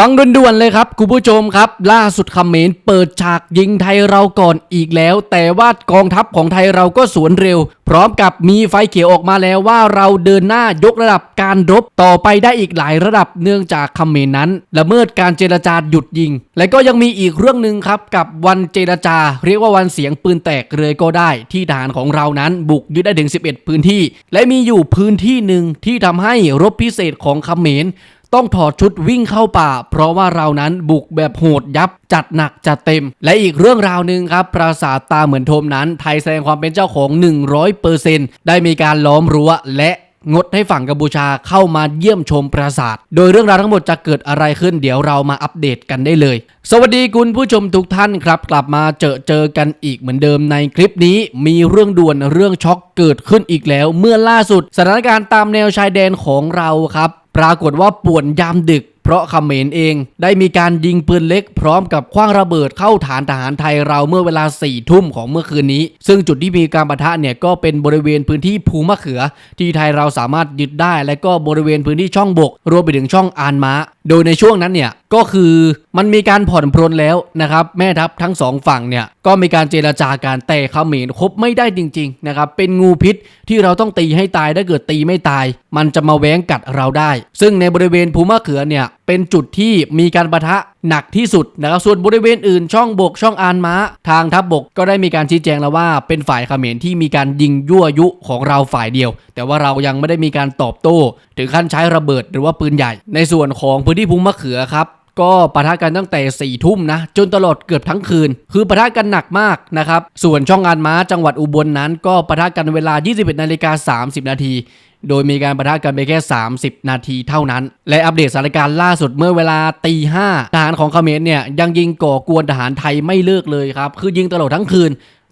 ฟังด่วนๆเลยครับคุณผู้ชมครับ ล่าสุดเขมรเปิดฉากยิงไทยเราก่อนอีกแล้ว แต่ว่ากองทัพของไทยเราก็สวนเร็ว พร้อมกับมีไฟเขียวออกมาแล้วว่าเราเดินหน้ายกระดับการรบต่อไปได้อีกหลายระดับเนื่องจากเขมรนั้นละเมิดการเจรจาหยุดยิง และก็ยังมีอีกเรื่องหนึ่งครับกับวันเจรจา เรียกว่าวันเสียงปืนแตกเลยก็ได้ ที่ทหารของเรานั้นบุกยึดได้ถึง 11 พื้นที่ และมีอยู่พื้นที่หนึ่งที่ทำให้รบพิเศษของเขมร ต้องถอดชุดวิ่งเข้าป่า เพราะว่าเรานั้นบุกแบบโหดยับจัดหนักจัดเต็ม และอีกเรื่องราวหนึ่งครับ ปราสาทตาเหมือนโทมนั้น ไทยแสดงความเป็นเจ้าของ 100%ได้มีการล้อมรั้วและงดให้ฝั่งกัมพูชาเข้ามาเยี่ยมชมปราสาท โดยเรื่องราวทั้งหมดจะเกิดอะไรขึ้น เดี๋ยวเรามาอัปเดตกันได้เลย สวัสดีคุณผู้ชมทุกท่านครับ กลับมาเจอเจอกันอีกเหมือนเดิมในคลิปนี้ มีเรื่องด่วนเรื่องช็อกเกิดขึ้นอีกแล้ว เมื่อล่าสุด สถานการณ์ตามแนวชายแดนของเราครับ ปรากฏว่าป่วนยามดึก เพราะเขมรเอง ได้มีการยิงปืนเล็ก พร้อมกับคว้างระเบิดเข้าฐานทหารไทยเราเมื่อเวลา4ี่ทุ่มของเมื่อคืนนี้ ซึ่งจุดที่มีการปะทะเนี่ยก็เป็นบริเวณพื้นที่ภูมะเขือ ที่ไทยเราสามารถยึดได้ และก็บริเวณพื้นที่ช่องบก รวมไปถึงช่องอานม้า โดยในช่วงนั้นเนี่ยก็คือมันมีการผ่อนปรนแล้วนะครับแม่ทัพทั้งสองฝั่งเนี่ยก็มีการเจรจาการแต่เขมรคบไม่ได้จริงๆนะครับเป็นงูพิษที่เราต้องตีให้ตายถ้าเกิดตีไม่ตาย มันจะมาแหว้งกัดเราได้ ซึ่งในบริเวณภูมะเขือเนี่ยเป็นจุดที่มีการประทะหนักที่สุดนะครับส่วนบริเวณอื่นช่องบกช่องอานม้า ทางทัพบบกก็ได้มีการชี้แจงแล้วว่า เป็นฝ่ายเขมรที่มีการยิงยั่วยุของเราฝ่ายเดียว แต่ว่าเรายังไม่ได้มีการตอบโต้ ถึงขั้นใช้ระเบิดหรือว่าปืนใหญ่ ในส่วนของพื้นที่ภูมะเขือครับ ก็ปะทะกันตั้งแต่4ี่ทุ่มนะ จนตลอดเกือบทั้งคืน คือปะทะกันหนักมากนะครับ ส่วนช่องงานม้าจังหวัดอุบลนนั้น ก็ปะทะกันเวลา 21นาฬิกา30 นาทีโดยมีการปะทะกันไปแค่ 30 นาทีเท่านั้น และอัปเดตสถานการณ์ล่าสุดเมื่อเวลาตีห้าทหารของเขมรเนี่ยยังยิงก่อกวนทหารไทยไม่เลิกเลยครับ คือยิงตลอดทั้งคืน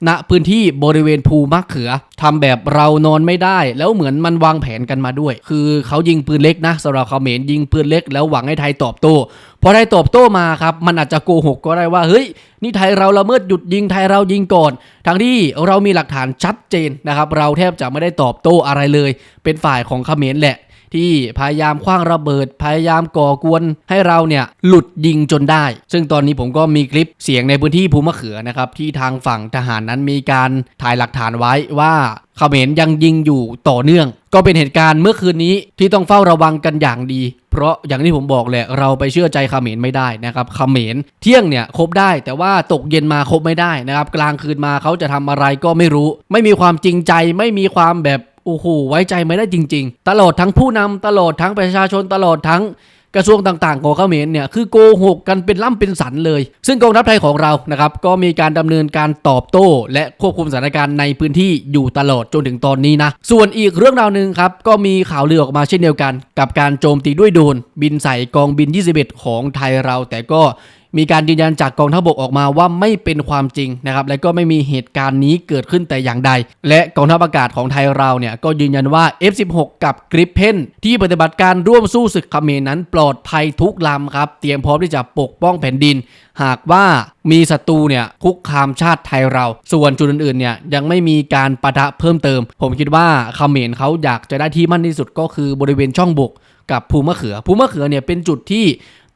ณพื้นที่บริเวณภูมะเขือทำแบบเรานอนไม่ได้ แล้วเหมือนมันวางแผนกันมาด้วย คือเขายิงปืนเล็กนะสำหรับเขมรยิงปืนเล็กแล้วหวังให้ไทยตอบโต้พอไทยตอบโต้มาครับมันอาจจะโกหกก็ได้ว่าเฮ้ยนี่ไทยเราละเมิดหยุดยิงไทยเรายิงก่อนทั้งที่เรามีหลักฐานชัดเจนนะครับเราแทบจะไม่ได้ตอบโต้อะไรเลย เป็นฝ่ายของเขมรแหละ ที่พยายามคว้างระเบิด พยายามก่อกวนให้เราเนี่ยหลุดยิงจนได้ ซึ่งตอนนี้ผมก็มีคลิปเสียงในพื้นที่ภูมะเขือนะครับที่ทางฝั่งทหารนั้นมีการถ่ายหลักฐานไว้ว่าเขมรยังยิงอยู่ต่อเนื่อง ก็เป็นเหตุการณ์เมื่อคืนนี้ที่ต้องเฝ้าระวังกันอย่างดี เพราะอย่างที่ผมบอกแหละเราไปเชื่อใจเขมรไม่ได้นะครับเขมรเที่ยงเนี่ยคบได้ แต่ว่าตกเย็นมาคบไม่ได้นะครับ กลางคืนมาเขาจะทำอะไรก็ไม่รู้ ไม่มีความจริงใจไม่มีความแบบ โอ้โหไว้ใจไม่ได้จริง ๆ ตลอดทั้งผู้นำตลอดทั้งประชาชนตลอดทั้งกระทรวงต่างๆของเขมรเนี่ยคือโกหกกันเป็นล่ำเป็นสันเลย ซึ่งกองทัพไทยของเรานะครับก็มีการดำเนินการตอบโต้ และควบคุมสถานการณ์ในพื้นที่อยู่ตลอดจนถึงตอนนี้นะ ส่วนอีกเรื่องราวหนึ่งครับก็มีข่าวลือออกมาเช่นเดียวกัน กับการโจมตีด้วยโดรนบินใส่กองบิน 21 ของไทยเราแต่ก็ มีการยืนยันจากกองทัพบกออกมาว่าไม่เป็นความจริงนะครับและก็ไม่มีเหตุการณ์นี้เกิดขึ้นแต่อย่างใด และกองทัพอากาศของไทยเราเนี่ยก็ยืนยันว่า F16 กับกริปเพนที่ปฏิบัติการร่วมสู้ศึกเขมรนั้นปลอดภัยทุกลำครับ เตรียมพร้อมที่จะปกป้องแผ่นดิน หากว่ามีศัตรูเนี่ยคุกคามชาติไทยเรา ส่วนจุดอื่นๆเนี่ยยังไม่มีการปะทะเพิ่มเติม ผมคิดว่าเขมรเขาอยากจะได้ที่มั่นที่สุดก็คือบริเวณช่องบกกับภูมะเขือ ภูมะเขือเนี่ยเป็นจุดที่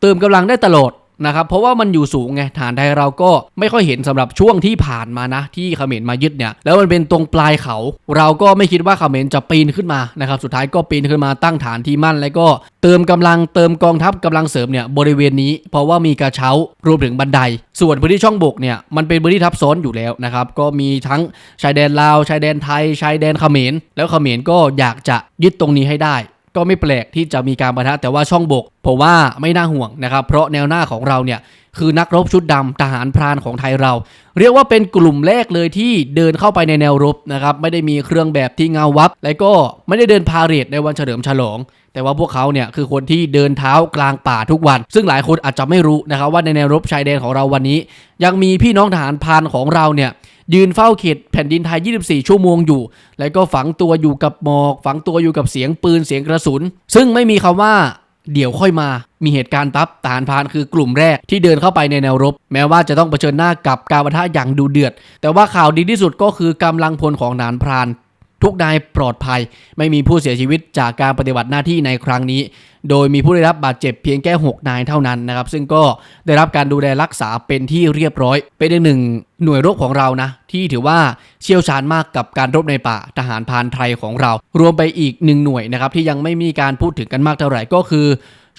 เติมกำลังได้ตลอด นะครับเพราะว่ามันอยู่สูงไงฐานไทยเราก็ไม่ค่อยเห็นสำหรับช่วงที่ผ่านมานะ ที่เขมรมายึดเนี่ยแล้วมันเป็นตรงปลายเขา เราก็ไม่คิดว่าเขมรจะปีนขึ้นมานะครับสุดท้ายก็ปีนขึ้นมาตั้งฐานที่มั่น แล้วก็เติมกำลังเติมกองทัพกำลังเสริมเนี่ยบริเวณนี้ เพราะว่ามีกระเช้ารวมถึงบันได ส่วนพื้นที่ช่องบกเนี่ยมันเป็นพื้นที่ทับซ้อนอยู่แล้วนะครับก็มีทั้งชายแดนลาวชายแดนไทยชายแดนเขมรแล้วเขมรก็อยากจะยึดตรงนี้ให้ได้ ก็ไม่แปลกที่จะมีการประทะแต่ว่าช่องบกผมว่าไม่น่าห่วงนะครับ เพราะแนวหน้าของเราเนี่ยคือนักรบชุดดำทหารพรานของไทยเรา เรียกว่าเป็นกลุ่มแรกเลยที่เดินเข้าไปในแนวรบนะครับ ไม่ได้มีเครื่องแบบที่เงาวับ และก็ไม่ได้เดินพาเหรดในวันเฉลิมฉลอง แต่ว่าพวกเขาเนี่ยคือคนที่เดินเท้ากลางป่าทุกวัน ซึ่งหลายคนอาจจะไม่รู้นะครับว่าในแนวรบชายแดนของเราวันนี้ ยังมีพี่น้องทหารพรานของเราเนี่ย ยืนเฝ้าเขตแผ่นดินไทย 24 ชั่วโมงอยู่ แล้วก็ฝังตัวอยู่กับหมอก ฝังตัวอยู่กับเสียงปืนเสียงกระสุน ซึ่งไม่มีคำว่าเดี๋ยวค่อยมามีเหตุการณ์ปั๊บทหารพานคือกลุ่มแรกที่เดินเข้าไปในแนวรบ แม้ว่าจะต้องเผชิญหน้ากับการปะทะอย่างดูเดือด แต่ว่าข่าวดีที่สุดก็คือกำลังพลของทหารพราน ทุกนายปลอดภัย ไม่มีผู้เสียชีวิตจากการปฏิบัติหน้าที่ในครั้งนี้ โดยมีผู้ได้รับบาดเจ็บเพียงแค่6นายเท่านั้นนะครับ ซึ่งก็ได้รับการดูแลรักษาเป็นที่เรียบร้อย เป็นหนึ่งหน่วยรบของเรานะ ที่ถือว่าเชี่ยวชาญมากกับการรบในป่าทหารพานไทยของเรา รวมไปอีกหนึ่งหน่วยนะครับที่ยังไม่มีการพูดถึงกันมากเท่าไหร่ก็คือ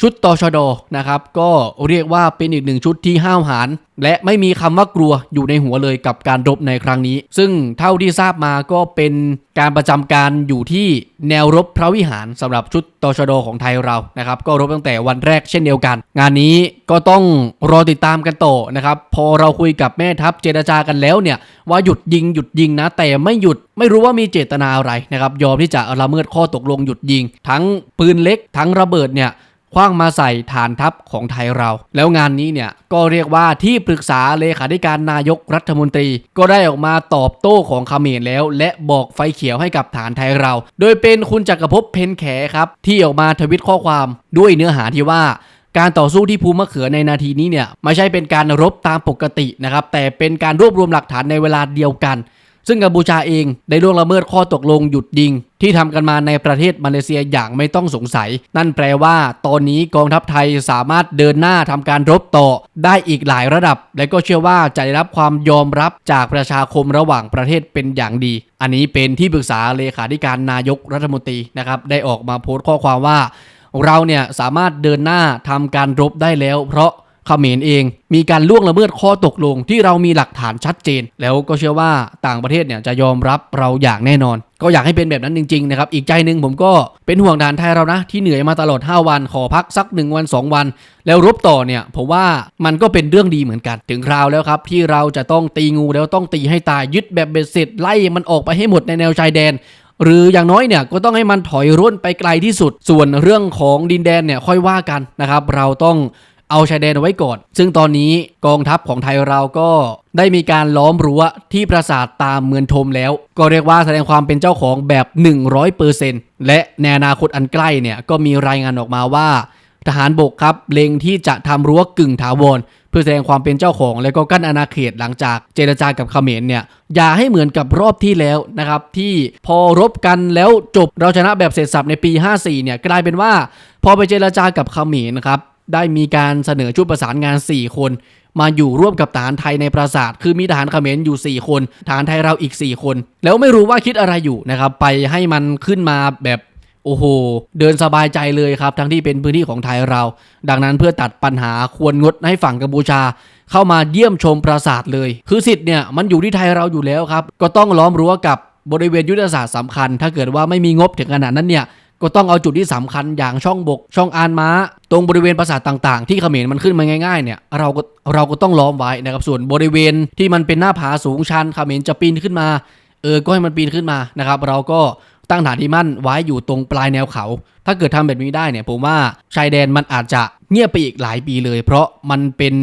ชุดตชดนะครับ ก็เรียกว่าเป็นอีกหนึ่งชุดที่ห้าวหาญและไม่มีคำว่ากลัวอยู่ในหัวเลยกับการรบในครั้งนี้ ซึ่งเท่าที่ทราบมาก็เป็นการประจำการอยู่ที่แนวรบพระวิหารสำหรับชุดตชดของไทยเรานะครับ ก็รบตั้งแต่วันแรกเช่นเดียวกัน งานนี้ก็ต้องรอติดตามกันต่อนะครับ พอเราคุยกับแม่ทัพเจรจากันแล้วเนี่ย ว่าหยุดยิงหยุดยิงนะ แต่ไม่หยุดไม่รู้ว่ามีเจตนาอะไรนะครับ ยอมที่จะละเมิดข้อตกลงหยุดยิง ทั้งปืนเล็กทั้งระเบิดเนี่ย คว้างมาใส่ฐานทัพของไทยเรา แล้วงานนี้เนี่ยก็เรียกว่าที่ปรึกษาเลขาธิการนายกรัฐมนตรี ก็ได้ออกมาตอบโต้ของเขมรแล้ว และบอกไฟเขียวให้กับฐานไทยเรา โดยเป็นคุณจักรภพเพนแขครับ ที่ออกมาทวิตข้อความด้วยเนื้อหาที่ว่าการต่อสู้ที่ภูมะเขือในนาทีนี้เนี่ยไม่ใช่เป็นการรบตามปกตินะครับแต่เป็นการรวบรวมหลักฐานในเวลาเดียวกัน ซึ่งกัมพูชาเองได้ล่วงละเมิดข้อตกลงหยุดยิง ที่ทำกันมาในประเทศมาเลเซียอย่างไม่ต้องสงสัย นั่นแปลว่า ตอนนี้กองทัพไทยสามารถเดินหน้าทำการรบต่อ ได้อีกหลายระดับ และก็เชื่อว่าจะได้รับความยอมรับจากประชาคมระหว่างประเทศเป็นอย่างดี อันนี้เป็นที่ปรึกษาเลขาธิการนายกรัฐมนตรีนะครับได้ออกมาโพสต์ข้อความว่า เราเนี่ยสามารถเดินหน้าทำการรบได้แล้ว เพราะ เขมรเอง มีการล่วงละเมิดข้อตกลงที่เรามีหลักฐานชัดเจน แล้วก็เชื่อว่าต่างประเทศเนี่ยจะยอมรับเราอย่างแน่นอน ก็อยากให้เป็นแบบนั้นจริงๆนะครับอีกใจหนึ่งผมก็เป็นห่วงทหารไทยเรานะที่เหนื่อยมาตลอด 5 วันขอพักสัก 1 วัน 2 วัน แล้วรบต่อเนี่ยผมว่ามันก็เป็นเรื่องดีเหมือนกันถึงคราวแล้วครับที่เราจะต้องตีงูแล้วต้องตีให้ตายยึดแบบเบ็ดเสร็จไล่มันออกไปให้หมดในแนวชายแดนหรืออย่างน้อยเนี่ยก็ต้องให้มันถอยร่นไปไกลที่สุด ส่วนเรื่องของดินแดนเนี่ยค่อยว่ากันนะครับ เราต้อง เอาชายแดนเอาไว้ก่อน ซึ่งตอนนี้กองทัพของไทยเราก็ได้มีการล้อมรั้วที่ปราสาทตามเมืองทมแล้ว ก็เรียกว่าแสดงความเป็นเจ้าของแบบ 100%และในอนาคตอันใกล้เนี่ยก็มีรายงานออกมาว่า ทหารบกครับเล็งที่จะทำรั้วกึ่งถาวรเพื่อแสดงความเป็นเจ้าของ และก็กั้นอาณาเขตหลังจากเจรจากับเขมรเนี่ยอย่าให้เหมือนกับรอบที่แล้วนะครับที่พอรบกันแล้วจบเราชนะแบบเสร็จสับในปี 54เนี่ยกลายเป็นว่า พอไปเจรจากับเขมรนะครับ ได้มีการเสนอชุดประสานงาน 4 คน มาอยู่ร่วมกับทหารไทยในปราสาท คือมีทหารเขมรอยู่ 4 คนทหารไทยเราอีก 4 คน แล้วไม่รู้ว่าคิดอะไรอยู่นะครับไปให้มันขึ้นมาแบบโอ้โห เดินสบายใจเลยครับ ทั้งที่เป็นพื้นที่ของไทยเรา ดังนั้นเพื่อตัดปัญหาควรงดให้ฝั่งกัมพูชา เข้ามาเยี่ยมชมปราสาทเลย คือสิทธิ์เนี่ยมันอยู่ที่ไทยเราอยู่แล้วครับ ก็ต้องล้อมรั้วกับบริเวณยุทธศาสตร์สำคัญ ถ้าเกิดว่าไม่มีงบถึงขนาดนั้นเนี่ย ก็ต้องเอาจุดที่สำคัญอย่างช่องบก ช่องอานม้า ตรงบริเวณปราสาทต่างๆ ที่เขมรมันขึ้นมาง่ายๆเนี่ยเราก็เราก็ต้องล้อมไว้นะครับส่วนบริเวณที่มันเป็นหน้าผาสูงชันเขมรจะปีนขึ้นมาเออก็ให้มันปีนขึ้นมานะครับ เราก็ตั้งฐานที่มั่นไว้อยู่ตรงปลายแนวเขา ถ้าเกิดทำแบบนี้ได้เนี่ยผมว่าชายแดนมันอาจจะเงียบไปอีกหลายปีเลย เพราะมันเป็น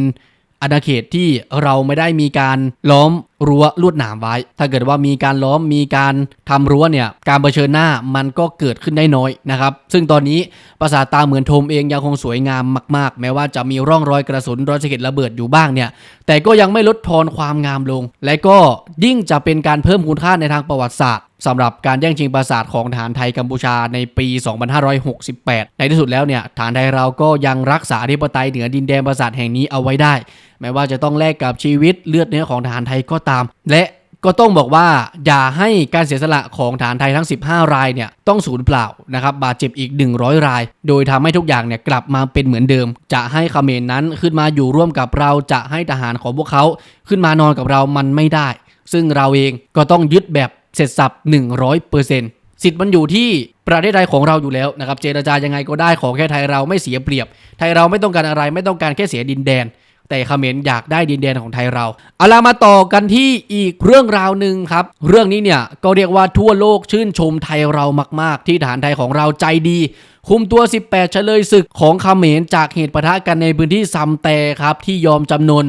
อาณาเขตที่เราไม่ได้มีการล้อมรั้วลวดหนามไว้ ถ้าเกิดว่ามีการล้อมมีการทำรั้วเนี่ยการเผชิญหน้ามันก็เกิดขึ้นได้น้อยนะครับ ซึ่งตอนนี้ปราสาทตาเหมือนโทมเองยังคงสวยงามมาก ๆ แม้ว่าจะมีร่องรอยกระสุนรอยสะเก็ดระเบิดอยู่บ้างเนี่ยแต่ก็ยังไม่ลดทอนความงามลง และก็ยิ่งจะเป็นการเพิ่มคุณค่าในทางประวัติศาสตร์สำหรับการแย่งชิงปราสาทของทหารไทยกัมพูชาในปี 2568 ในที่สุดแล้วเนี่ยทหารไทยเราก็ยังรักษาอธิปไตยเหนือดินแดนปราสาทแห่งนี้เอาไว้ได้แม้ว่าจะต้องแลกกับชีวิตเลือดเนื้อของทหารไทยก็ตาม และก็ต้องบอกว่าอย่าให้การเสียสละของฐานไทยทั้ง 15 รายเนี่ยต้องสูญเปล่านะครับบาดเจ็บอีก 100 ราย โดยทำให้ทุกอย่างเนี่ยกลับมาเป็นเหมือนเดิม จะให้ขเขมรนั้นขึ้นมาอยู่ร่วมกับเราจะให้ทหารของพวกเขาขึ้นมานอนกับเรามันไม่ได้ ซึ่งเราเองก็ต้องยึดแบบเสร็จสับ 100%สิทธิ์มันอยู่ที่ประเทศไทยของเราอยู่แล้วนะครับเจรจายังไงก็ได้ขอแค่ไทยเราไม่เสียเปรียบ ไทยเราไม่ต้องการอะไรไม่ต้องการแค่เสียดินแดน แต่เขมรอยากได้ดินแดนของไทยเราเอาล่ะมาต่อกันที่อีกเรื่องราวหนึ่งครับ เรื่องนี้เนี่ยก็เรียกว่าทั่วโลกชื่นชมไทยเรามาก ๆ ที่ฐานไทยของเราใจดี คุมตัว 18 เฉลยศึกของเขมรจากเหตุปะทะกันในพื้นที่ซัมแต่ครับที่ยอมจำนน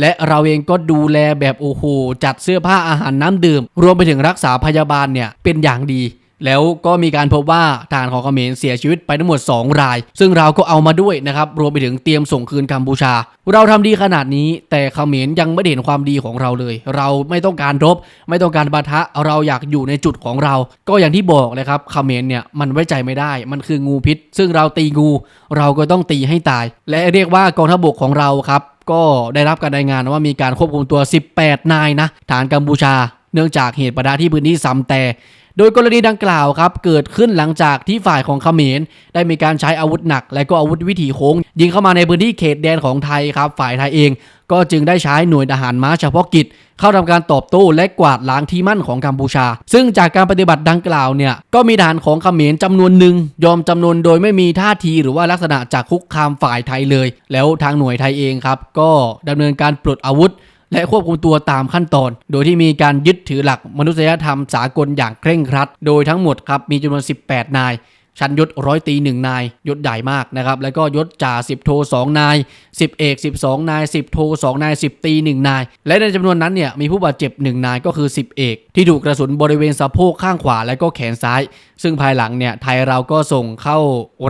และเราเองก็ดูแลแบบโอ้โหจัดเสื้อผ้าอาหารน้ำดื่ม รวมไปถึงรักษาพยาบาลเนี่ยเป็นอย่างดี แล้วก็มีการพบว่าทหารของเขมรเสียชีวิตไปทั้งหมด 2 ราย ซึ่งเราก็เอามาด้วยนะครับ รวมไปถึงเตรียมส่งคืนกัมพูชา เราทำดีขนาดนี้ แต่เขมรยังไม่เห็นความดีของเราเลย เราไม่ต้องการรบ ไม่ต้องการปะทะเราอยากอยู่ในจุดของเรา ก็อย่างที่บอกเลยครับเขมรเนี่ยมันไว้ใจไม่ได้ มันคืองูพิษ ซึ่งเราตีงู เราก็ต้องตีให้ตาย และเรียกว่ากองทัพบกของเราครับก็ได้รับการรายงานว่ามีการควบคุมตัว 18 นายนะฐานกัมพูชา เนื่องจากเหตุประทะที่พื้นที่ซัมแต่ โดยกรณีดังกล่าวครับเกิดขึ้นหลังจากที่ฝ่ายของเขมร ได้มีการใช้อาวุธหนัก และก็อาวุธวิถีโค้ง ยิงเข้ามาในพื้นที่เขตแดนของไทยครับ ฝ่ายไทยเอง ก็จึงได้ใช้หน่วยทหารม้าเฉพาะกิจ เข้าทำการตอบโต้และกวาดล้างที่มั่นของกัมพูชา ซึ่งจากการปฏิบัติดังกล่าวเนี่ยก็มีทหารของเขมรจำนวนหนึ่งยอมจำนวนโดยไม่มีท่าทีหรือว่าลักษณะจากคุกคามฝ่ายไทยเลย แล้วทางหน่วยไทยเองครับก็ดำเนินการปลดอาวุธ และควบคุมตัวตามขั้นตอน โดยที่มีการยึดถือหลักมนุษยธรรมสากลอย่างเคร่งครัด โดยทั้งหมดครับมีจำนวน 18 นายชั้นยศร้อยตีหนึ่งนายยศใหญ่มากนะครับ แล้วก็ยศจ่าสิบโทสองนายสิบเอกสิบสองนายสิบโทสองนายสิบตีหนึ่งนาย และในจำนวนนั้นเนี่ยมีผู้บาดเจ็บหนึ่งนายก็คือสิบเอก ที่ถูกกระสุนบริเวณสะโพกข้างขวาและก็แขนซ้าย ซึ่งภายหลังเนี่ยไทยเราก็ส่งเข้า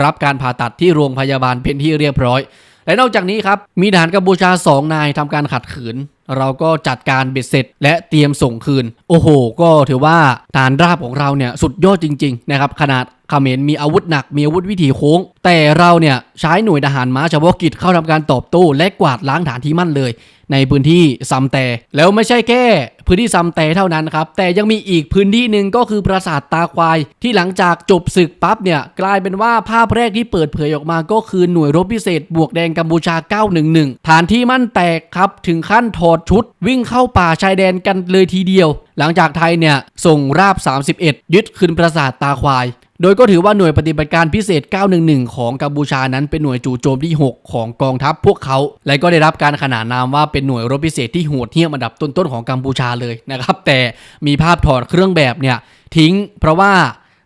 รับการผ่าตัดที่โรงพยาบาลเป็นที่เรียบร้อย และนอกจากนี้ครับมีทหารกัมพูชา2นายทำการขัดขืน เราก็จัดการเบ็ดเสร็จ และเตรียมส่งคืน โอ้โห ก็ถือว่าทหารราบของเราเนี่ยสุดยอดจริงๆนะครับขนาดเขมรมีอาวุธหนักมีอาวุธวิถีโค้ง แต่เราเนี่ยใช้หน่วยทหารม้าเฉพาะกิจเข้าทำการตอบโต้และกวาดล้างฐานที่มั่นเลย ในพื้นที่ซัมแต่แล้วไม่ใช่แค่พื้นที่ซัมแต่เท่านั้นครับ แต่ยังมีอีกพื้นที่หนึ่งก็คือปราสาทตาควาย ที่หลังจากจบศึกปั๊บเนี่ยกลายเป็นว่าภาพแรกที่เปิดเผยออกมาก็คือหน่วยรบพิเศษ บวกแดงกัมพูชา 911 ฐานที่มั่นแตกครับถึงขั้นถอดชุด วิ่งเข้าป่าชายแดนกันเลยทีเดียว หลังจากไทยเนี่ยส่งราบ 31 ยึดคืนปราสาทตาควายโดยก็ถือว่าหน่วยปฏิบัติการพิเศษ 911 ของกัมพูชานั้นเป็นหน่วยจู่โจมที่ 6 ของกองทัพพวกเขา และก็ได้รับการขนานนามว่าเป็นหน่วยรบพิเศษที่โหดเหี้ยมอันดับต้นๆของกัมพูชาเลยนะครับ แต่มีภาพถอดเครื่องแบบเนี่ยทิ้งเพราะว่า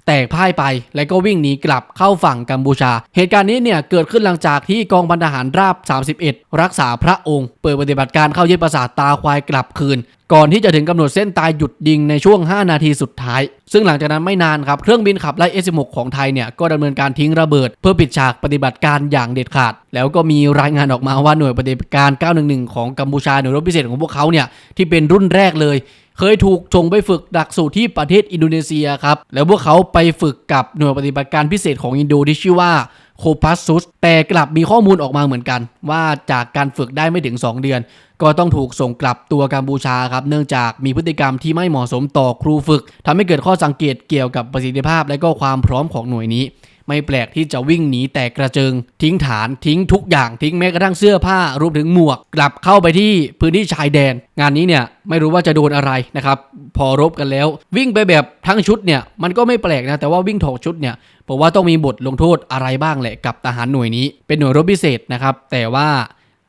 แตกพ่ายไป และก็วิ่งหนีกลับเข้าฝั่งกัมพูชา เหตุการณ์นี้เนี่ยเกิดขึ้นหลังจากที่กองพันทหารราบ 31 รักษาพระองค์ เปิดปฏิบัติการเข้ายึดปราสาทตาควายกลับคืน ก่อนที่จะถึงกำหนดเส้นตายหยุดยิงในช่วง 5 นาทีสุดท้าย ซึ่งหลังจากนั้นไม่นานครับเครื่องบินขับไล่ S16 ของไทยเนี่ยก็ดำเนินการทิ้งระเบิด เพื่อปิดฉากปฏิบัติการอย่างเด็ดขาด แล้วก็มีรายงานออกมาว่าหน่วยปฏิบัติการ 911 ของกัมพูชาหน่วยรบพิเศษของพวกเขาเนี่ยที่เป็นรุ่นแรกเลย เคยถูกส่งไปฝึกหลักสูตรที่ประเทศอินโดนีเซียครับ แล้วพวกเขาไปฝึกกับหน่วยปฏิบัติการพิเศษของอินโดที่ชื่อว่าโคปัสซุสแต่กลับมีข้อมูลออกมาเหมือนกัน ว่าจากการฝึกได้ไม่ถึง 2 เดือน ก็ต้องถูกส่งกลับตัวกัมพูชาครับ เนื่องจากมีพฤติกรรมที่ไม่เหมาะสมต่อครูฝึกทำให้เกิดข้อสังเกตเกี่ยวกับประสิทธิภาพ และก็ความพร้อมของหน่วยนี้ ไม่แปลกที่จะวิ่งหนีแตกกระเจิง ทิ้งฐานทิ้งทุกอย่างทิ้งแม้กระทั่งเสื้อผ้ารวมถึงหมวก กลับเข้าไปที่พื้นที่ชายแดน งานนี้เนี่ยไม่รู้ว่าจะโดนอะไรนะครับ พอรบกันแล้ว วิ่งไปแบบทั้งชุดเนี่ยมันก็ไม่แปลกนะแต่ว่าวิ่งถกชุดเนี่ยผมว่าต้องมีบทลงโทษอะไรบ้างแหละกับทหารหน่วยนี้ เป็นหน่วยรบพิเศษนะครับแต่ว่า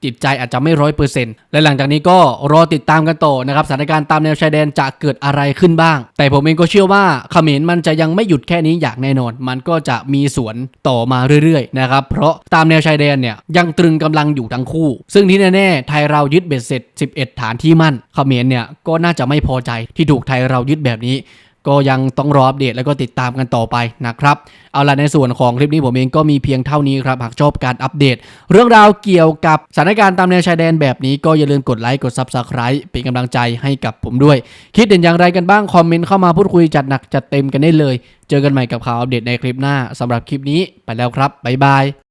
จิตใจอาจจะไม่ร้อยเปอร์เซ็นต์และหลังจากนี้ก็รอติดตามกันต่อนะครับสถานการณ์ตามแนวชายแดนจะเกิดอะไรขึ้นบ้าง แต่ผมเองก็เชื่อว่าเขมรมันจะยังไม่หยุดแค่นี้อย่างแน่นอน มันก็จะมีสวนต่อมาเรื่อยๆนะครับเพราะตามแนวชายแดนเนี่ยยังตรึงกำลังอยู่ทั้งคู่ ซึ่งที่แน่ๆไทยเรายึดเบ็ดเสร็จ 11 ฐานที่มั่นเขมรเนี่ยก็น่าจะไม่พอใจที่ถูกไทยเรายึดแบบนี้ ก็ยังต้องรออัปเดตแล้วก็ติดตามกันต่อไปนะครับ เอาล่ะในส่วนของคลิปนี้ผมเองก็มีเพียงเท่านี้ครับ หากชอบการอัปเดต เรื่องราวเกี่ยวกับสถานการณ์ตามแนวชายแดนแบบนี้ก็อย่าลืมกดไลค์กด Subscribe เป็นกำลังใจให้กับผมด้วย คิดเห็นอย่างไรกันบ้าง คอมเมนต์เข้ามาพูดคุยจัดหนักจัดเต็มกันได้เลย เจอกันใหม่กับข่าวอัปเดตในคลิปหน้าสำหรับคลิปนี้ไปแล้วครับบ๊ายบาย